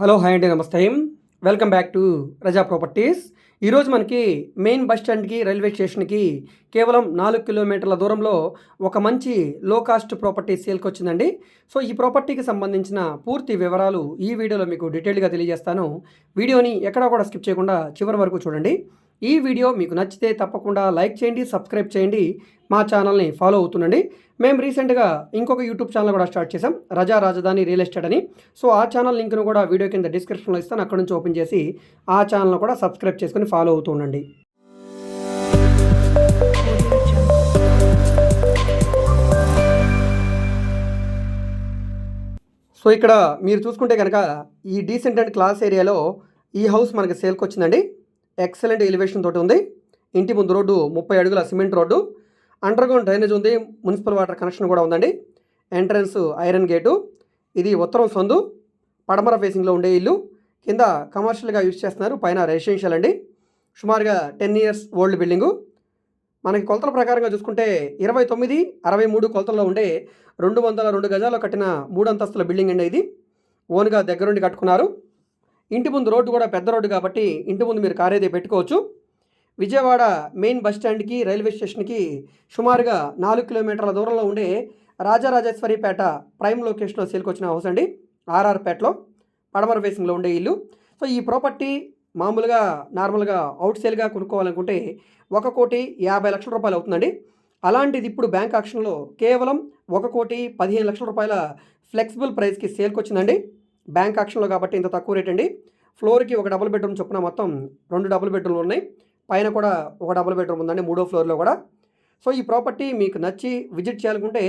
Hello hi అండి నమస్తే. Welcome back to Raza properties. ఈరోజు మనకి మెయిన్ బస్ స్టాండ్కి రైల్వే స్టేషన్కి కేవలం నాలుగు కిలోమీటర్ల దూరంలో ఒక మంచి లో కాస్ట్ ప్రాపర్టీ సేల్కి వచ్చిందండి. సో ఈ ప్రాపర్టీకి సంబంధించిన పూర్తి వివరాలు ఈ వీడియోలో మీకు డీటెయిల్గా తెలియజేస్తాను. వీడియోని ఎక్కడా కూడా స్కిప్ చేయకుండా చివరి వరకు చూడండి. ఈ వీడియో మీకు నచ్చితే తప్పకుండా లైక్ చేయండి సబ్స్క్రైబ్ చేయండి మా ఛానల్ని ఫాలో అవుతుండండి. మేము రీసెంట్గా ఇంకొక యూట్యూబ్ ఛానల్ కూడా స్టార్ట్ చేసాం రజా రాజధాని రియల్ ఎస్టేట్ అని. సో ఆ ఛానల్ లింక్ను కూడా వీడియో కింద డిస్క్రిప్షన్లో ఇస్తాను అక్కడ నుంచి ఓపెన్ చేసి ఆ ఛానల్ను కూడా సబ్స్క్రైబ్ చేసుకుని ఫాలో అవుతూ ఉండండి. సో ఇక్కడ మీరు చూసుకుంటే కనుక ఈ డీసెంట్ అండ్ క్లాస్ ఏరియాలో ఈ హౌస్ మనకి సేల్కి వచ్చిందండి. ఎక్సలెంట్ ఎలివేషన్ తోటి ఉంది. ఇంటి ముందు రోడ్డు ముప్పై అడుగుల సిమెంట్ రోడ్డు. అండర్గ్రౌండ్ డ్రైనేజ్ ఉంది. మున్సిపల్ వాటర్ కనెక్షన్ కూడా ఉందండి. Entrance iron gate. ఇది ఉత్తరం సందు. పడమర ఫేసింగ్లో ఉండే ఇల్లు. కింద కమర్షియల్గా యూజ్ చేస్తున్నారు. పైన రెసిడెన్షియల్ అండి. సుమారుగా టెన్ ఇయర్స్ ఓల్డ్ బిల్డింగు. మనకి కొలతల ప్రకారంగా చూసుకుంటే ఇరవై తొమ్మిది అరవై మూడు కొలతల్లో ఉండే రెండు వందల రెండు గజాల్లో కట్టిన మూడు అంతస్తుల బిల్డింగ్ అండి ఇది. ఓన్గా దగ్గరుండి కట్టుకున్నారు. ఇంటి ముందు రోడ్డు కూడా పెద్ద రోడ్డు కాబట్టి ఇంటి ముందు మీరు కార్ అయితే పెట్టుకోవచ్చు. విజయవాడ మెయిన్ బస్ స్టాండ్కి రైల్వే స్టేషన్కి సుమారుగా నాలుగు కిలోమీటర్ల దూరంలో ఉండే రాజరాజేశ్వరిపేట ప్రైమ్ లొకేషన్లో సేల్కొచ్చిన హౌస్ అండి. ఆర్ఆర్పేటలో పడమర ఫేసింగ్లో ఉండే ఇల్లు. సో ఈ ప్రాపర్టీ మామూలుగా నార్మల్గా అవుట్ సేల్గా కొనుక్కోవాలనుకుంటే ఒక కోటి యాభై లక్షల రూపాయలు అవుతుందండి. అలాంటిది ఇప్పుడు బ్యాంక్ ఆక్షన్లో కేవలం ఒక కోటి పదిహేను లక్షల రూపాయల ఫ్లెక్సిబుల్ ప్రైస్కి సేల్కి వచ్చిందండి బ్యాంక్ ఆక్షన్లో కాబట్టి ఇంత తక్కువ రేట్ అండి. ఫ్లోర్కి ఒక డబుల్ బెడ్రూమ్ చొప్పున మొత్తం రెండు డబుల్ బెడ్రూమ్లు ఉన్నాయి. పైన కూడా ఒక డబుల్ బెడ్రూమ్ ఉందండి మూడో ఫ్లోర్లో కూడా. సో ఈ ప్రాపర్టీ మీకు నచ్చి విజిట్ చేయాలనుకుంటే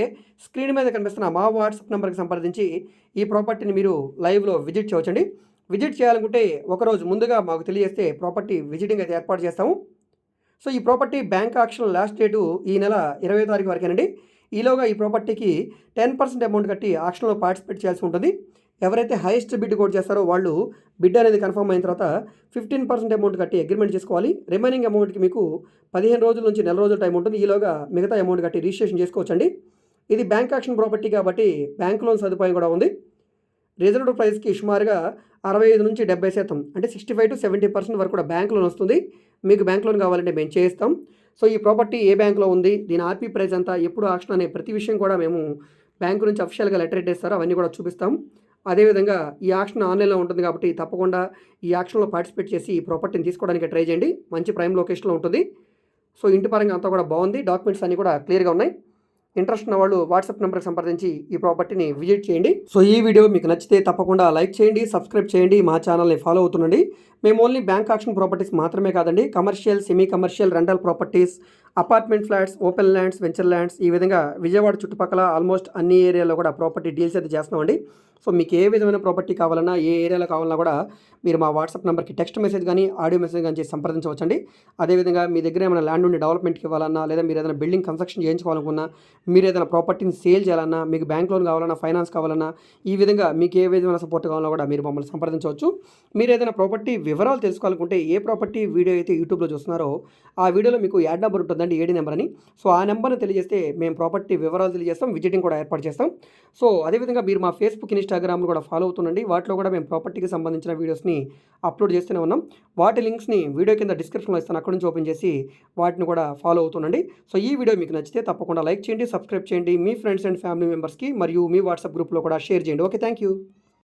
స్క్రీన్ మీద కనిపిస్తున్న మా వాట్సాప్ నెంబర్కి సంప్రదించి ఈ ప్రాపర్టీని మీరు లైవ్లో విజిట్ చేయవచ్చండి. విజిట్ చేయాలనుకుంటే ఒకరోజు ముందుగా మాకు తెలియజేస్తే ప్రాపర్టీ విజిటింగ్ అయితే ఏర్పాటు చేస్తాము. సో ఈ property bank auction last date ఈ నెల ఇరవై తారీఖు వరకేనండి. ఈలోగా ఈ ప్రాపర్టీకి టెన్ పర్సెంట్ అమౌంట్ కట్టి ఆక్షన్లో పార్టిసిపేట్ చేయాల్సి ఉంటుంది. ఎవరైతే హైయెస్ట్ బిడ్ కోట్ చేస్తారో వాళ్ళు బిడ్ అనేది కన్ఫర్మ్ అయిన తర్వాత ఫిఫ్టీన్ పర్సెంట్ అమౌంట్ కట్టి అగ్రిమెంట్ చేసుకోవాలి. రిమైనింగ్ అమౌంట్కి మీకు పదిహేను రోజుల నుంచి నెల రోజుల టైం ఉంటుంది. ఈలోగా మిగతా అమౌంట్ కట్టి రిజిస్ట్రేషన్ చేసుకోవచ్చండి. ఇది బ్యాంక్ యాక్షన్ ప్రాపర్టీ కాబట్టి బ్యాంక్ లోన్ సదుపాయం కూడా ఉంది. రిజర్వ్డ్ ప్రైస్కి సుమారుగా అరవై ఐదు నుంచి డెబ్బై శాతం అంటే sixty five to seventy percent వరకు కూడా బ్యాంక్ లోన్ వస్తుంది. మీకు బ్యాంక్ లోన్ కావాలంటే మేము చేస్తాం. సో ఈ ప్రాపర్టీ ఏ బ్యాంక్లో ఉంది? దీని ఆర్పీ ప్రైస్ అంతా ఎప్పుడు ఆక్షన్ అనే ప్రతి విషయం కూడా మేము బ్యాంకు నుంచి అఫీషియల్గా లెటర్ ఇస్తారు అవన్నీ కూడా చూపిస్తాం. అదేవిధంగా ఈ యాక్షన్ ఆన్లైన్లో ఉంటుంది కాబట్టి తప్పకుండా ఈ యాక్షన్లో పార్టిసిపేట్ చేసి ఈ ప్రాపర్టీని తీసుకోవడానికి ట్రై చేయండి. మంచి ప్రైమ్ లొకేషన్లో ఉంటుంది. సో ఇంటి పరంగా అంతా కూడా బాగుంది. డాక్యుమెంట్స్ అన్నీ కూడా క్లియర్గా ఉన్నాయి. ఇంట్రెస్ట్ ఉన్న వాళ్ళు వాట్సాప్ నెంబర్కి సంప్రదించి ఈ ప్రాపర్టీని విజిట్ చేయండి. సో ఈ వీడియో మీకు నచ్చితే తప్పకుండా లైక్ చేయండి సబ్స్క్రైబ్ చేయండి మా ఛానల్ని ఫాలో అవుతుండండి. మేము ఓన్లీ బ్యాంక్ ఆక్షన్ ప్రాపర్టీస్ మాత్రమే కాదండి commercial semi commercial rental properties apartment flats open lands venture lands ఈ విధంగా విజయవాడ చుట్టుపక్కల ఆల్మోస్ట్ అన్ని ఏరియాలో కూడా ప్రాపర్టీ డీల్స్ అయితే చేస్తున్నామండి. సో మీకు ఏ విధమైన ప్రాపర్టీ కావాలన్నా ఏ ఏరియాలో కావాలన్నా కూడా మీరు మా వాట్సాప్ నెంబర్కి టెక్స్ట్ మెసేజ్ కానీ ఆడియో మెసేజ్ కానీ చేసి సంప్రదించవచ్చండి. అదేవిధంగా మీ దగ్గర ఏమైనా ల్యాండ్ ఉండి డెవలప్మెంట్కి ఇవ్వాలన్నా లేదా మీరు ఏదైనా బిల్డింగ్ కన్స్ట్రక్షన్ చేయించుకోవాలనుకున్నా మీరు ఏదైనా ప్రాపర్టీని సేల్ చేయాలన్నా మీకు బ్యాంక్ లోన్ కావాలన్నా ఫైనాన్స్ కావాలన్నా ఈ విధంగా మీకు ఏ విధమైన సపోర్ట్ కావాలన్నా కూడా మీరు మమ్మల్ని సంప్రదించవచ్చు. మీరు ఏదైనా ప్రాపర్టీ వివరాలు తెలుసుకోవాలనుకుంటే ఏ ప్రాపర్టీ వీడియో అయితే యూట్యూబ్లో చూస్తున్నారో ఆ వీడియోలో మీకు యాడ్ నెంబర్ ఉంటుందండి ఏడి నెంబర్ అని. సో ఆ నెంబర్ని తెలియజేస్తే మేము ప్రాపర్టీ వివరాలు తెలియజేస్తాం విజిటింగ్ కూడా ఏర్పాటు చేస్తాం. సో అదేవిధంగా మీరు మా ఫేస్బుక్ ఇన్స్టాగ్రామ్లు కూడా ఫాలో అవుతుండండి. వాటిలో కూడా మేము ప్రాపర్టీకి సంబంధించిన వీడియోస్ని అప్లోడ్ చేస్తూనే ఉన్నాం. వాటి లింక్స్ని వీడియో కింద డిస్క్రిప్షన్లో ఇస్తాను. అక్కడ నుంచి ఓపెన్ చేసి వాటిని కూడా ఫాలో అవుతుండండి. సో ఈ వీడియో మీకు నచ్చితే తప్పకుండా లైక్ చేయండి సబ్స్క్రైబ్ చేయండి. మీ ఫ్రెండ్స్ అండ్ ఫ్యామిలీ మెంబర్స్కి మరియు మీ వాట్సాప్ గ్రూప్లో కూడా షేర్ చేయండి. Okay thank you